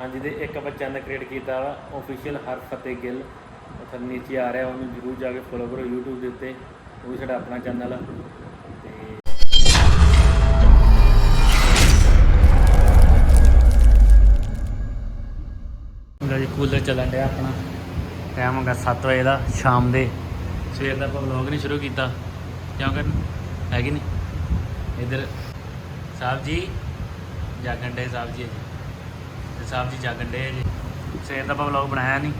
ਹਾਂਜੀ ਤੇ ਇੱਕ ਆਪਾਂ ਚੈਨਲ ਕ੍ਰੀਏਟ ਕੀਤਾ ਵਾ ਆਫੀਸ਼ੀਅਲ ਹਰ ਫਤਿਹ ਗਿੱਲ। ਉੱਥੇ ਨੀਚੇ ਆ ਰਿਹਾ, ਉਹਨੂੰ ਜਰੂਰ ਜਾ ਕੇ ਫੋਲੋ ਕਰੋ YouTube ਦੇ ਉੱਤੇ, ਉਹ ਵੀ ਸਾਡਾ ਆਪਣਾ ਚੈਨਲ ਆ। ਤੇ ਜੀ ਕੂਲਰ ਚੱਲਣ ਡਿਆ ਆਪਣਾ। ਟਾਈਮ ਹੈਗਾ 7 ਵਜੇ ਦਾ, ਸ਼ਾਮ ਦੇ। ਸਵੇਰ ਦਾ ਆਪਾਂ ਵਲੌਗ ਨਹੀਂ ਸ਼ੁਰੂ ਕੀਤਾ। ਕਿਉਂ ਕਰਨ? ਨਹੀਂ? ਇਧਰ ਸਾਹਿਬ ਜੀ, ਜਾਗਣ ਡੇ ਸਾਹਿਬ ਜੀ ਤੇ ਸਾਹਿਬ ਜੀ ਜਾਗਣ ਡੇ ਜੀ ਸਵੇਰ ਦਾ ਆਪਾਂ ਵਲੌਗ ਬਣਾਇਆ ਨਹੀਂ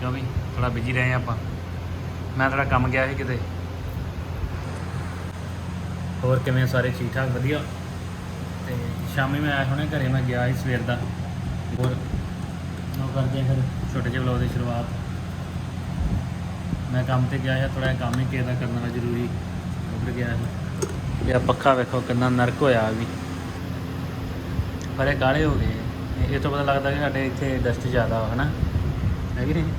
ਕਿਉਂਕਿ ਵੀ ਥੋੜਾ ਬਿਜ਼ੀ ਰਹੇ ਆਪਾਂ। ਮੈਂ ਥੋੜਾ ਕੰਮ ਗਿਆ ਸੀ ਕਿਤੇ। ਹੋਰ ਕਿਵੇਂ ਸਾਰੇ? ਠੀਕ ਠਾਕ ਵਧੀਆ। ਤੇ ਸ਼ਾਮੀ ਮੈਂ ਆਇਆ ਹੁਣੇ ਘਰੇ, ਮੈਂ ਗਿਆ ਸੀ ਸਵੇਰ ਦਾ। ਹੋਰ ਨੋ ਕਰਦੇ ਹਾਂ ਫਿਰ ਛੋਟੇ ਜਿਹੇ ਵਲੌਗ ਦੀ ਸ਼ੁਰੂਆਤ। ਮੈਂ ਕੰਮ ਤੇ ਗਿਆ ਹਾਂ ਥੋੜਾ ਜਿਹਾ ਕੰਮ ਹੀ ਕਿਸੇ ਦਾ ਕਰਨਾ ਜ਼ਰੂਰੀ। ਉੱਧਰ ਗਿਆ ਸੀ। ਇਹ ਪੱਖਾ ਵੇਖੋ ਕਿੰਨਾ ਨਰਕ ਹੋਇਆ ਵੀ। ਪਰ ਇਹ ਕਾਲੇ ਹੋ ਗਏ। ਇਹ- ਤੋਂ ਪਤਾ ਲੱਗਦਾ ਕਿ ਸਾਡੇ ਇੱਥੇ ਡਸਟ ਜ਼ਿਆਦਾ ਵਾ, ਹਨਾ? ਹੈ ਕਿ ਨਹੀਂ?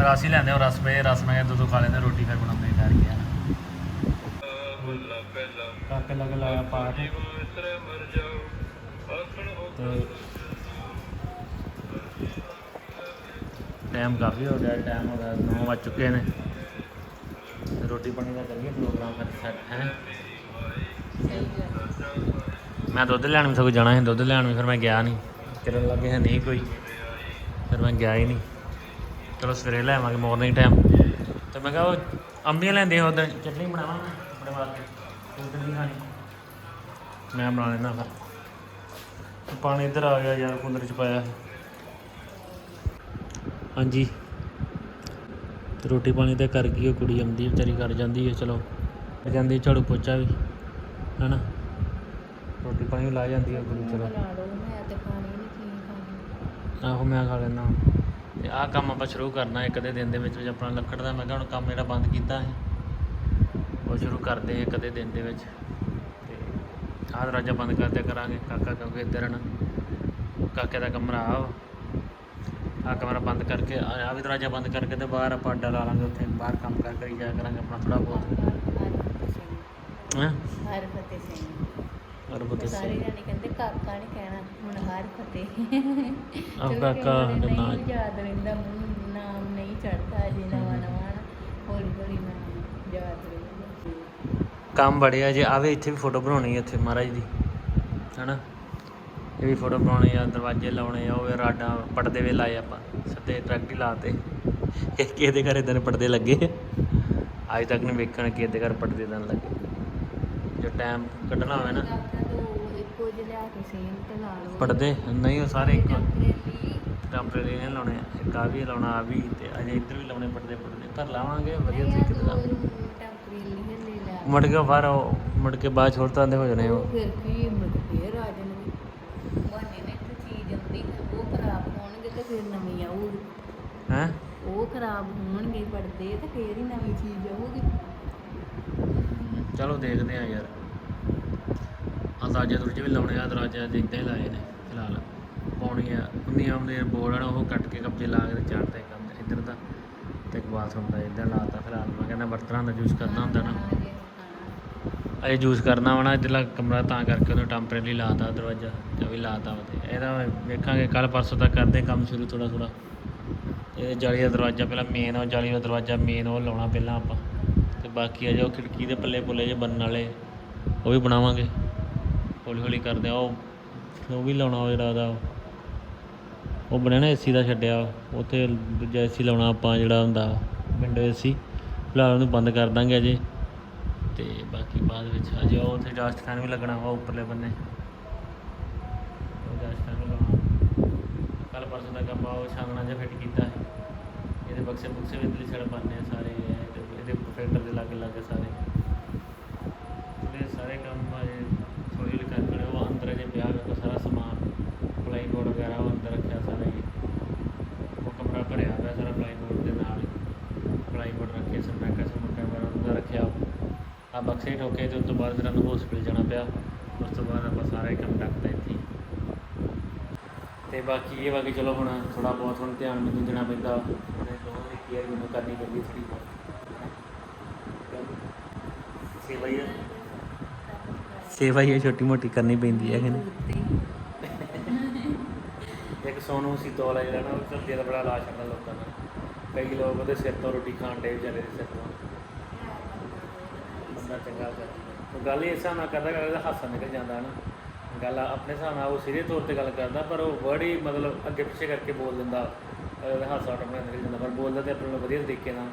ਰਸ ਹੀ ਲੈਂਦੇ ਹੋ, ਰਸ ਪਏ, ਰਸ ਮੈਂ ਦੋ ਦੋ ਖਾ ਲੈਂਦੇ, ਰੋਟੀ ਫਿਰ ਬਣਾਉਂਦੇ ਠਹਿਰ ਕੇ ਕਾਕੇ ਲਗ ਲਾਇਆ ਪਾਠ। ਟਾਈਮ ਕਾਫੀ ਹੋ ਗਿਆ ਟਾਈਮ ਹੋ ਗਿਆ 9 ਵੱਜ ਚੁੱਕੇ ਨੇ। ਰੋਟੀ ਪਾਣੀ ਦਾ ਕਰੀਏ ਪ੍ਰੋਗਰਾਮ ਫਿਰ ਸੈੱਟ ਹੈ ਮੈਂ ਦੁੱਧ ਲੈਣ ਵੀ ਸਗੋਂ ਜਾਣਾ ਸੀ ਦੁੱਧ ਲੈਣ ਵੀ ਫਿਰ ਮੈਂ ਗਿਆ ਨਹੀਂ। ਕਿਰਨ ਲੱਗੇ ਹੈ ਨਹੀਂ ਕੋਈ। ਫਿਰ ਮੈਂ ਗਿਆ ਹੀ ਨਹੀਂ। ਚਲੋ ਸਵੇਰੇ ਲੈ ਆਵਾਂਗੇ ਮਾਰਨਿੰਗ ਟਾਈਮ ਤੇ ਮੈਂ ਕਿਹਾ ਉਹ ਅੰਬੀਆਂ ਲੈਂਦੇ ਉਧਰ ਚਟਨੀ ਬਣਾਵਾਂਗੇ ਆਪਣੇ ਵਾਸਤੇ ਤੂੰ ਤਾਂ ਨਹੀਂ ਖਾਣੀ। ਮੈਂ ਬਣਾ ਲੈਣਾ ਫਿਰ। ਪਾਣੀ ਇੱਧਰ ਆ ਗਿਆ ਯਾਰ ਕੂਲਰ ਚ ਪਾਇਆ। ਹਾਂਜੀ। ਤੇ ਰੋਟੀ ਪਾਣੀ ਤਾਂ ਕਰ ਗਈ ਉਹ ਕੁੜੀ ਆਉਂਦੀ ਹੈ, ਵਿਚਾਰੀ ਕਰ ਜਾਂਦੀ ਹੈ ਚਲੋ। ਕਰ ਜਾਂਦੀ ਝਾੜੂ ਪੋਚਾ ਵੀ ਹੈਨਾ? ਰੋਟੀ ਪਾਣੀ ਵੀ ਲਾ ਜਾਂਦੀ ਹੈ ਕੁੜੀ ਚਲੋ ਲਾ ਲਓ ਮੈਂ ਤੇ ਖਾਣੀ ਨਹੀਂ ਕੀ ਖਾਣੀ। ਆਹੋ ਮੈਂ ਖਾ ਲੈਣਾ ਤੇ ਆਹ ਕੰਮ ਆਪਾਂ ਸ਼ੁਰੂ ਕਰਨਾ ਇੱਕ ਅੱਧੇ ਦਿਨ ਦੇ ਵਿੱਚ ਵਿੱਚ ਆਪਣਾ ਲੱਕੜ ਦਾ ਮੈਂ ਕਿਹਾ ਹੁਣ ਕੰਮ ਜਿਹੜਾ ਬੰਦ ਕੀਤਾ ਸੀ ਉਹ ਸ਼ੁਰੂ ਕਰਦੇ ਇੱਕ ਅੱਧੇ ਦਿਨ ਦੇ ਵਿੱਚ। ਤੇ ਆਹ ਦਰਵਾਜ਼ਾ ਬੰਦ ਕਰਦੇ ਕਰਾਂਗੇ ਕਾਕਾ ਕਿਉਂਕਿ ਇੱਧਰ ਨਾ ਕਾਕੇ ਦਾ ਕਮਰਾ ਆ ਆਹ ਕਮਰਾ ਬੰਦ ਕਰਕੇ ਆਹ ਵੀ ਦਰਵਾਜ਼ਾ ਬੰਦ ਕਰਕੇ ਤੇ ਬਾਹਰ ਆਪਾਂ ਅੱਡਾ ਲਾ ਲਾਂਗੇ ਉੱਥੇ ਬਾਹਰ ਕੰਮ ਕਰ ਕਰੀ ਜਾਇਆ ਕਰਾਂਗੇ ਆਪਣਾ ਥੋੜਾ ਬਹੁਤ। ਹੈਂ? ਹਰ ਫਤਿਹ ਸਿੰਘ। ਅਰਬ ਤੇ ਸਾਰੇ ਦੱਸੇ ਜਾਣੇ ਕਹਿੰਦੇ ਕਾਕਾ ਨਹੀਂ ਕਹਿਣਾ ਹੁਣ ਹਰ ਫਤਿਹ। ਆਹ ਚਲੋ ਕਾਕਾ ਕਿਸੇ ਵੇਲੇ ਦਾ ਨਾਂ- ਨਹੀਂ ਯਾਦ ਰਹਿੰਦਾ ਮੂੰਹ ਨਾਮ ਨਹੀਂ ਚੜਦਾ ਜੇ ਨਵਾਂ ਨਵਾਂ ਨਾ ਹੌਲੀ ਹੌਲੀ ਨਾਮ ਯਾਦ ਰਹਿੰਦਾ। ਕੰਮ ਬੜੇ ਆ ਜੇ ਆਵੇ ਇੱਥੇ ਵੀ ਫੋਟੋ ਬਣਾਉਣੀ ਹੈ ਇੱਥੇ ਮਹਾਰਾਜ ਦੀ ਹਨਾ? ਇਹ ਵੀ ਫੋਟੋ ਬਣਾਉਣੀ ਆ ਦਰਵਾਜ਼ੇ ਲਾਉਣੇ ਆ ਉਹ ਰਾਡਾਂ ਪਰਦੇ ਵੀ ਲਾਏ ਆਪਾਂ ਸਿੱਧੇ ਟਰੈਕਟ ਹੀ ਲਾਤੇ ਇਹ ਕਿਸੇ ਦੇ ਘਰ ਇਦਾਂ ਪਰਦੇ ਲੱਗੇ। ਅੱਜ ਤੱਕ ਨਹੀਂ ਵੇਖਣ ਕਿਸੇ ਦੇ ਘਰ ਪਰਦੇ ਤਾਂ ਲੱਗੇ। ਜੋ ਟਾਈਮ ਕੱਢਣਾ ਹੋਵੇ ਨਾ। ਕਾਕਾ ਤੋਂ ਇੱਕੋ ਜਿਹਾ ਲਿਆ ਕੇ ਸੇਮ ਤੇ ਲਾ ਲਓ। ਪਰਦੇ ਨਹੀਂ ਉਹ ਸਾਰੇ ਇੱਕ। ਟੈਂਪਰੇਰੀ ਨੇ ਲਾਉਣੇ ਆ। ਇੱਕ ਆ ਵੀ ਲਾਉਣਾ ਆ ਵੀ ਤੇ ਅਜੇ ਇੱਧਰ ਵੀ ਲਾਉਣੇ ਪਰਦੇ ਪਰਦੇ ਪਰ ਲਾਵਾਂਗੇ ਵਧੀਆ ਤਰੀਕੇ ਨਾਲ। ਮੁੜ ਕੇ ਬਾਹਰ ਉਹ ਮੁੜ ਕੇ ਬਾਅਦ ਛੋੜ ਤਾਂ ਦੇ ਹੋ ਜਾਣੇ ਉਹ। ਫਿਰ ਕੀ ਮੁੜ ਫੇਰ ਆ ਜਾਣਗੇ ਬਹਾਨੇ ਨੇ ਇੱਕ ਚੀਜ਼ ਆਉਂਦੀ ਤੇ ਉਹ ਖਰਾਬ ਹੋਣਗੇ ਤੇ ਫਿਰ ਨਵੀਂ ਆਊਗੀ। ਹੈ? ਉਹ ਖਰਾਬ ਹੋਣਗੇ ਪੜਦੇ ਤੇ ਫੇਰ ਹੀ ਨਵੀਂ ਚੀਜ਼ ਆਊਗੀ। ਚਲੋ ਦੇਖਦੇ ਆ ਯਾਰ। ਆ ਦਰਵਾਜ਼ੇ ਵੀ ਲਾਉਣੇ ਆ ਦਰਵਾਜ਼ੇ ਦੇ ਇੱਦਾਂ ਹੀ ਲਾਏ ਨੇ, ਫਿਲਹਾਲ। ਪਾਉਣੀ ਆ ਉਨੀਆਂ ਦੇ ਬੋਰਡ ਹਨ ਉਹ ਕੱਟ ਕੇ ਕਬਜੇ ਲਾ ਕੇ ਤੇ ਕੰਮ ਇੱਧਰ ਦਾ, ਤੇ ਇੱਕ ਬਾਥਰੂਮ ਦਾ ਇੱਧਰ ਲਾਤਾ ਫਿਲਹਾਲ। ਮੈਂ ਕਹਿੰਦਾ ਬਰਤਨਾਂ ਦਾ ਯੂਜ਼ ਕਰਨਾ ਹੁੰਦਾ ਨਾ। ਅਜੇ ਯੂਜ਼ ਕਰਨਾ ਵਾ ਨਾ, ਇੱਧਰਲਾ ਕਮਰਾ ਤਾਂ ਕਰਕੇ ਉਹਨੂੰ ਟੈਂਪਰੇਰੀ ਲਾਤਾ, ਦਰਵਾਜ਼ਾ ਤੇ ਉਹ ਵੀ ਲਾਤਾ ਵਾ ਤੇ। ਇਹਦਾ ਵੇਖਾਂਗੇ ਕੱਲ ਪਰਸੋਂ ਤੱਕ ਕਰਦੇ ਕੰਮ ਸ਼ੁਰੂ ਥੋੜਾ ਥੋੜਾ ਇਹ ਜਾਲੀ ਦਾ ਦਰਵਾਜ਼ਾ ਪਹਿਲਾਂ ਮੇਨ ਉਹ ਜਾਲੀ ਦਾ ਦਰਵਾਜ਼ਾ ਮੇਨ ਉਹ ਲਾਉਣਾ ਪਹਿਲਾਂ ਆਪਾਂ। ਤੇ ਬਾਕੀ ਅਜੇ ਉਹ ਖਿੜਕੀ ਦੇ ਪੱਲੇ ਪੁੱਲੇ ਜੇ ਬਣਨ ਵਾਲੇ, ਉਹ ਵੀ ਬਣਾਵਾਂਗੇ। ਹੌਲੀ ਹੌਲੀ ਕਰਦੇ ਆ, ਉਹ ਉਹ ਵੀ ਲਾਉਣਾ ਉਹ ਜਿਹੜਾ ਉਹਦਾ। ਉਹ ਬਣਿਆ ਨਾ ਏਸੀ ਦਾ ਛੱਡਿਆ, ਉੱਥੇ ਦੂਜਾ ਏਸੀ ਲਾਉਣਾ ਆਪਾਂ ਜਿਹੜਾ ਹੁੰਦਾ ਵਿੰਡੋ ਏਸੀ ਫਿਲਹਾਲ ਉਹਨੂੰ ਬੰਦ ਕਰ ਦਾਂਗੇ ਅਜੇ। ਤੇ ਬਾਕੀ ਬਾਅਦ ਵਿੱਚ ਅਜੇ ਉਹ ਉੱਥੇ ਐਗਜ਼ਾਸਟ ਫੈਨ ਵੀ ਲੱਗਣਾ ਵਾ ਉੱਪਰਲੇ ਬੰਨੇ। ਉਹ ਫੈਨ ਲਗਾਉਣਾ ਲਾਉਣਾ। ਕੱਲ ਪਰਸੋਂ ਦਾ ਕੰਮ ਆ, ਉਹ ਛਾਂਗਣਾ ਜਿਹਾ ਫਿੱਟ ਕੀਤਾ। ਇਹਦੇ ਬਕਸੇ ਬੁਕਸੇ ਵੀ ਇਧਰਲੀ ਸਾਈਡ ਬੰਨੇ ਆ ਸਾਰੇ, ਇਹਦੇ ਫਿਲਟਰ ਦੇ ਲਾਗੇ ਲਾਗੇ ਸਾਰੇ ਇਹ ਸਾਰੇ ਕੰਮ ਅਜੇ ਥੋੜੀ ਹੌਲੀ ਕਰਕੇ ਉਹ ਅੰਦਰ ਜੇ ਪਿਆ ਵੇਖੋ ਸਾਰਾ ਸਮਾਨ ਪਲਾਈ ਬੋਰਡ ਵਗੈਰਾ ਉਹ ਅੰਦਰ ਰੱਖਿਆ ਸਾਰਾ ਹੀ। ਉਹ ਕਮਰਾ ਭਰਿਆ ਹੋਇਆ ਸਾਰਾ ਪਲਾਈ ਦੇ ਨਾਲ ਹੀ। ਰੱਖੇ ਸਮੈਕਾ ਸਮੈਕਾ ਵਗੈਰਾ ਉਹਦਾ ਰੱਖਿਆ। ਆ ਬਕਸੇ ਠੋਕੇ ਤੇ ਉਸ ਤੋਂ ਬਾਅਦ ਫਿਰ ਉਹਨੂੰ ਹਸਪੀਟਲ ਜਾਣਾ ਪਿਆ। ਉਸ ਤੋਂ ਬਾਅਦ ਆਪਾਂ ਸਾਰਾ ਹੀ ਕੰਮ ਰੱਖਤਾ ਇੱਥੇ ਤੇ ਬਾਕੀ ਇਹ ਵਾ ਕਿ ਚਲੋ ਹੁਣ ਥੋੜਾ ਬਹੁਤ ਹੁਣ ਧਿਆਨ ਮੈਨੂੰ ਦੇਣਾ ਪੈਂਦਾ। ਆਪਣੇ ਦੋਵਾਂ ਦੀ ਕੇਅਰ ਮੈਨੂੰ ਕਰਨੀ ਪੈਂਦੀ ਥੋੜੀ ਬਹੁਤ। ਸੇਵਾ ਹੀ ਆ। ਸੇਵਾ ਹੀ ਛੋਟੀ ਮੋਟੀ ਕਰਨੀ ਪੈਂਦੀ ਹੈ ਕਿ ਨਹੀਂ? ਸੋਨੂੰ ਸੀ ਵਾਲਾ ਜਿਹੜਾ ਨਾ ਉਹ ਧਰਤੀ ਦਾ ਬੜਾ ਲਾਸ਼ ਛੱਡਦਾ ਲੋਕਾਂ ਦਾ। ਕਈ ਲੋਕ ਉਹਦੇ ਸਿਰ ਤੋਂ ਰੋਟੀ ਖਾਣ ਦੇ ਵਿਚਾਰੇ ਦੇ ਸਿਰ ਤੋਂ। ਬੰਦਾ ਚੰਗਾ ਕਰ ਗੱਲ ਹੀ ਇਸ ਹਿਸਾਬ ਨਾਲ ਕਰਦਾ ਕਰਦਾ ਹਾਸਾ ਨਿਕਲ ਜਾਂਦਾ ਨਾ ਗੱਲ ਆਪਣੇ ਹਿਸਾਬ ਨਾਲ ਉਹ ਸਿਰੇ ਤੌਰ ਤੇ ਗੱਲ ਕਰਦਾ, ਪਰ ਉਹ ਵਰਡ ਹੀ ਮਤਲਬ ਅੱਗੇ ਪਿੱਛੇ ਕਰਕੇ ਬੋਲ ਦਿੰਦਾ। ਉਹਦਾ ਹਾਸਾ ਆਟੋਮੈਟਿਕ ਨਿਕਲ ਜਾਂਦਾ, ਪਰ ਬੋਲਦਾ ਤੇ ਆਪਣੇ ਨਾਲ ਵਧੀਆ ਤਰੀਕੇ ਨਾਲ।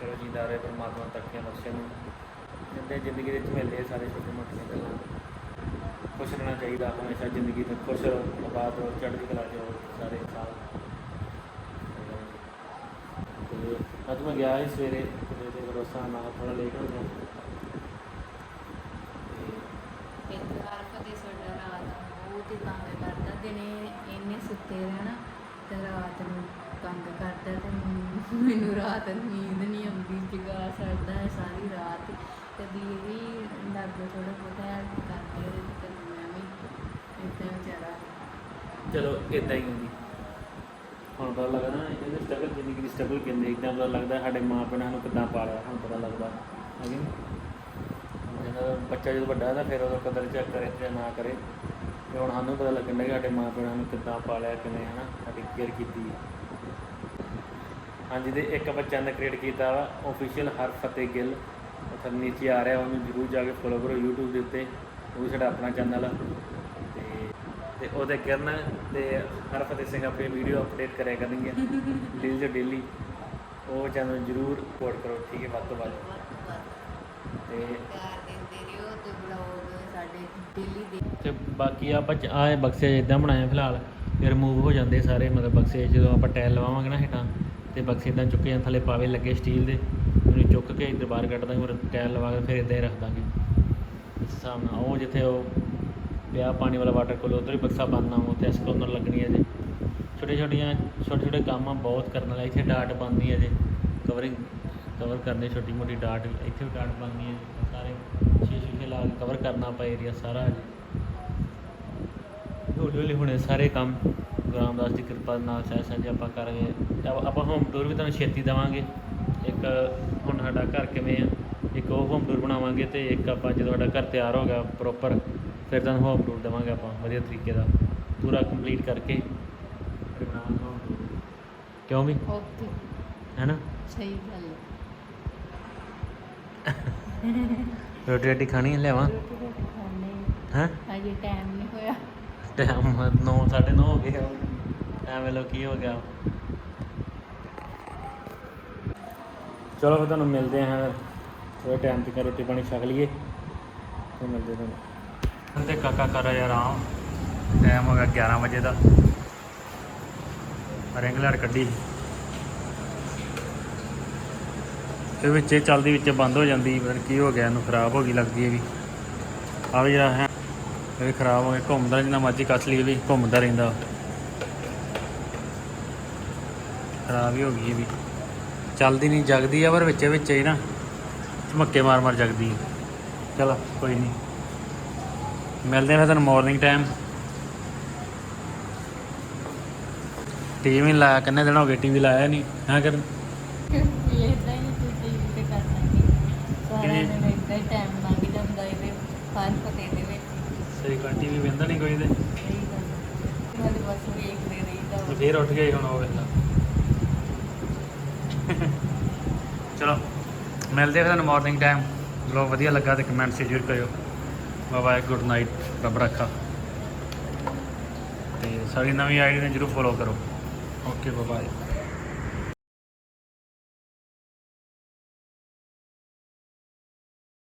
ਚਲੋ ਜੀਂਦਾ ਰਹੇ ਪਰਮਾਤਮਾ ਤਰੱਕੀਆਂ ਬਖਸ਼ੇ ਨੂੰ। ਜਿੰਦੇ ਜ਼ਿੰਦਗੀ ਦੇ ਵਿੱਚ ਮਿਲਦੇ ਸਾਰੇ ਛੋਟੇ ਮੋਟੀਆਂ ਗੱਲਾਂ ਖੁਸ਼ ਰਹਿਣਾ ਚਾਹੀਦਾ, ਹਮੇਸ਼ਾ ਜ਼ਿੰਦਗੀ ਵਿੱਚ ਖੁਸ਼ ਰਹੋ ਆਬਾਦ ਰਹੋ ਚੜ੍ਹਦੀ ਕਲਾ 'ਚ ਸਾਰੇ ਇਨਸਾਨ ਤੇ ਅੱਜ ਮੈਂ ਗਿਆ ਸੀ ਸਵੇਰੇ, ਤੇ ਤੇ ਭਰੋਸਾ ਨਾਲ ਥੋੜਾ ਲੇਟ ਹੋ ਗਿਆ। ਇੱਕ ਵਾਰ ਕਦੇ ਸਾਡਾ ਰਾਤ ਨੂੰ ਬਹੁਤ ਹੀ ਤੰਗ ਕਰਦਾ, ਦਿਨੇ ਇੰਨੇ ਸੁੱਤੇ ਰਹਿਣਾ ਤੇ ਰਾਤ ਨੂੰ ਤੰਗ ਕਰਦਾ ਤੇ ਮੈਨੂੰ- ਰਾਤ ਨੂੰ ਨੀਂਦ ਨਹੀਂ ਆਉਂਦੀ ਜਗਾ ਛੱਡਦਾ ਹੈ ਸਾਰੀ ਰਾਤ। ਕਦੀ ਇਹ ਵੀ ਲੱਗ ਥੋੜਾ ਬਹੁਤਾ ਹੈਲਪ ਕਰਦੀ ਤੇ ਕਦੀ ਮੈਂ ਵੀ ਏਦਾਂ ਵਿਚਾਰਾ ਚਲੋ ਇਦਾਂ ਹੀ ਹੁੰਦੀ ਹੁਣ ਪਤਾ ਲੱਗਦਾ ਇਹਦੇ ਸਟਰਗਲ ਜ਼ਿੰਦਗੀ ਦੀ ਸਟਰਗਲ ਕਿੰਨੀ, ਇਦਾਂ ਪਤਾ ਲੱਗਦਾ ਸਾਡੇ ਮਾਂ ਪਿਓ ਨੇ ਸਾਨੂੰ ਕਿੱਦਾਂ ਪਾਲਿਆ, ਹੁਣ ਪਤਾ ਲੱਗਦਾ। ਹੈ ਜਦੋਂ ਬੱਚਾ ਜਦੋਂ ਵੱਡਾ ਹੁੰਦਾ ਫਿਰ ਉਹਦਾ ਕਦਰ ਚੈੱਕ ਕਰੇ ਜਾਂ ਨਾ ਕਰੇ। ਤੇ ਹੁਣ ਸਾਨੂੰ ਪਤਾ ਲੱਗਣ ਲੱਗਾ ਸਾਡੇ ਮਾਂ ਪਿਓ ਨੇ ਸਾਨੂੰ ਕਿੱਦਾਂ ਪਾਲਿਆ, ਕਿਵੇਂ ਹਨਾ ਸਾਡੀ ਕੇਅਰ ਕੀਤੀ ਹਾਂਜੀ, ਤੇ ਇੱਕ ਬੱਚਾ ਨੇ ਕ੍ਰੀਏਟ ਕੀਤਾ ਵਾ ਆਫੀਸ਼ੀਅਲ ਹਰਫਤਿਹ ਗਿੱਲ। ਉੱਥੇ ਨੀਚੇ ਆ ਰਿਹਾ, ਉਹਨੂੰ ਜਰੂਰ ਜਾ ਕੇ ਫੋਲੋ ਕਰੋ YouTube ਦੇ ਉੱਤੇ। ਉਹ ਵੀ ਸਾਡਾ ਆਪਣਾ ਚੈਨਲ ਆ। ਤੇ ਉਹਦੇ ਕਿਰਨ ਤੇ ਹਰਫਤਿਹ ਸਿੰਘ ਆਪਣੀ ਵੀਡੀਓ ਅਪਡੇਟ ਕਰਿਆ ਕਰਨਗੇ ਡੇਲੀ ਤੋਂ ਡੇਲੀ। ਉਹ ਚੈਨਲ ਜਰੂਰ ਸਪੋਰਟ ਕਰੋ, ਠੀਕ ਹੈ, ਵੱਧ ਤੋਂ ਵੱਧ। ਤੇ ਪਿਆਰ ਦਿੰਦੇ ਰਹੋ ਤੇ ਬਲੌਗ ਸਾਡੇ ਡੇਲੀ ਦੇ ਤੇ ਬਾਕੀ ਆ ਬੱਚ ਆ ਬਕਸੇ ਇਦਾਂ ਬਣਾਏ ਆ ਫਿਲਹਾਲ, ਇਹ ਰਿਮੂਵ ਹੋ ਜਾਂਦੇ ਸਾਰੇ, ਮਤਲਬ ਬਕਸੇ ਜਦੋਂ ਆਪਾਂ ਟਾਇਲ ਲਵਾਵਾਂਗੇ ਨਾ ਹੇਠਾਂ, ਤੇ ਬਕਸੇ ਇਦਾਂ ਚੁੱਕੇ ਜਾਂ ਥੱਲੇ ਪਾਵੇ ਲੱਗੇ ਸਟੀਲ ਦੇ। ਉਹਨੂੰ ਚੁੱਕ ਕੇ ਦਰਬਾਰ ਕੱਢ ਦਾਂਗੇ, ਫਿਰ ਟਾਇਲ ਲਵਾ ਕੇ ਫਿਰ ਇਦਾਂ ਹੀ ਰੱਖ ਦਾਂਗੇ। ਇਸ ਹਿਸਾਬ ਨਾਲ ਉਹ ਜਿੱਥੇ ਉਹ ਪਿਆ ਪਾਣੀ ਵਾਲਾ ਵਾਟਰ ਕੂਲਰ ਉਧਰ ਹੀ ਬਕਸਾ ਬੰਨਣਾ ਉੱਥੇ ਐਸਕੋਨਰ ਲੱਗਣੀ ਹੈ ਜੇ। ਛੋਟੇ ਛੋਟੀਆਂ, ਛੋਟੇ ਛੋਟੇ ਕੰਮ ਆ ਬਹੁਤ ਕਰਨ ਵਾਲਾ, ਇੱਥੇ ਡਾਟ ਬਣਦੀ ਹੈ ਜੇ। ਕਵਰਿੰਗ ਕਵਰ ਕਰਨੇ, ਛੋਟੀ ਮੋਟੀ ਡਾਟ ਇੱਥੇ ਵੀ ਡਾਟ ਬਣਦੀ ਹੈ ਜੀ। ਸਾਰੇ ਛੇ ਸ਼ੀਸ਼ੇ ਲਾ ਕੇ ਕਵਰ ਕਰਨਾ ਪਏ ਏਰੀਆ ਸਾਰਾ ਜੀ। ਹੌਲੀ ਹੌਲੀ ਹੁਣੇ ਸਾਰੇ ਕੰਮ ਗੁਰੂ ਰਾਮਦਾਸ ਦੀ ਕਿਰਪਾ ਦੇ ਨਾਲ ਸਹਿ ਸਾਂਝੇ ਆਪਾਂ ਕਰ ਗਏ। ਤੇ ਆਪਾਂ- ਹੋਮ ਟੂਰ ਵੀ ਤੁਹਾਨੂੰ ਛੇਤੀ ਦੇਵਾਂਗੇ। ਇੱਕ ਹੁਣ ਸਾਡਾ ਘਰ ਕਿਵੇਂ ਆ? ਇੱਕ ਉਹ ਹੋਮ ਟੂਰ ਬਣਾਵਾਂਗੇ ਤੇ ਇੱਕ ਆਪਾਂ ਜਦੋਂ ਸਾਡਾ ਘਰ ਤਿਆਰ ਹੋ ਗਿਆ ਪ੍ਰੋਪਰ ਫਿਰ ਤੁਹਾਨੂੰ ਹੋਮ ਟੂਰ ਦੇਵਾਂਗੇ ਆਪਾਂ ਵਧੀਆ ਤਰੀਕੇ ਦਾ। ਪੂਰਾ ਕੰਪਲੀਟ ਕਰਕੇ। ਫਿਰ ਬਣਾਵਾਂਗੇ home tour। ਕਿਉਂ ਵੀ? ਓਕੇ ਹੈ ਨਾ ਸਹੀ ਗੱਲ ਹੈ। ਰੋਟੀ ਰਾਟੀ ਖਾਣੀ ਹੈ ਲਿਆਵਾਂ? ਹੈ। ਅਜੇ ਟਾਈਮ ਨਹੀਂ ਹੋਇਆ। ਟਾਈਮ 9 9:30 ਹੋ ਗਏ ਐਵੇਂ ਲੋ ਕੀ ਹੋ ਗਿਆ? ਚਲੋ ਫਿਰ ਤੁਹਾਨੂੰ ਮਿਲਦੇ ਹਾਂ। ਥੋੜੇ ਟਾਈਮ ਤੱਕ ਰੋਟੀ ਪਾਣੀ ਛਕ ਲਈਏ। ਫਿਰ ਮਿਲਦੇ ਤੁਹਾਨੂੰ। ਤੇ ਕਾਕਾ ਕਰ ਰਿਹਾ ਆਰਾਮ। ਟਾਈਮ ਹੋ ਗਿਆ 11 ਵਜੇ ਦਾ। ਰਿੰਗ ਲਾਈਟ ਕੱਢੀ। ਤੇ ਵਿੱਚੇ ਚੱਲਦੀ ਵਿੱਚ ਬੰਦ ਹੋ ਜਾਂਦੀ ਫਿਰ ਕੀ ਹੋ ਗਿਆ, ਇਹਨੂੰ ਖਰਾਬ ਹੋ ਗਈ ਲੱਗਦੀ ਹੈ ਵੀ ਆ ਵੀ ਜਿਹੜਾ ਹੈ, ਇਹ ਵੀ ਖਰਾਬ ਹੋ ਗਿਆ, ਘੁੰਮਦਾ ਜਿੰਨਾ ਮਰਜ਼ੀ ਕੱਸ ਲਈ ਵੀ ਘੁੰਮਦਾ ਰਹਿੰਦਾ। ਖਰਾਬ ਹੀ ਹੋ ਗਈ ਵੀ ਚੱਲਦੀ ਨਹੀਂ ਜਗਦੀ ਆ, ਪਰ ਵਿੱਚੇ ਵਿੱਚੇ ਹੀ ਨਾ ਧਮੱਕੇ ਮਾਰ ਮਾਰ ਜਗਦੀ ਹੈ। ਕੋਈ ਨਹੀਂ ਮਿਲਦੇ ਹਾਂ ਤੁਹਾਨੂੰ ਮਾਰਨਿੰਗ ਟਾਈਮ ਟੀਵੀ ਲਾਇਆ ਕਿੰਨੇ ਦਿਨ ਹੋ ਗਏ ਟੀਵੀ ਲਾਇਆ ਨਹੀਂ ਹਾਂ ਕਰ ਇਦਾਂ ਹੀ ਕੋਈ ਚੀਜ਼ ਤੇ ਕਰ ਲਾਂਗੇ ਸਾਰਿਆਂ ਕਿਵੇਂ? ਦਿਨ ਇਦਾਂ ਹੀ ਟਾਈਮ ਲੰਘ ਜਾਂਦਾ ਇਹਦੇ ਹਰ ਪਤੇ ਦੇ ਵਿੱਚ। ਸਹੀ ਗੱਲ ਟੀਵੀ ਵੇਂਦਾ ਨਹੀਂ ਕੋਈ ਤੇ। ਫੇਰ ਉੱਠ ਗਏ ਹੁਣ ਉਹ ਵੇਲਾ। ਚਲੋ ਮਿਲਦੇ ਫਿਰ ਤੁਹਾਨੂੰ ਮਾਰਨਿੰਗ ਟਾਈਮ ਲੋ ਵਧੀਆ ਲੱਗਾ ਤੇ ਕਮੈਂਟ ਜ਼ਰੂਰ ਕਰਿਓ। ਬਾਏ ਬਾਏ ਗੁੱਡ ਨਾਈਟ ਰੱਬ ਰੱਖਾ। ਤੇ ਸਾਡੀ ਨਵੀਂ ਆਈਡੀ ਨੂੰ ਜਰੂਰ ਫੋਲੋ ਕਰੋ। Okay bye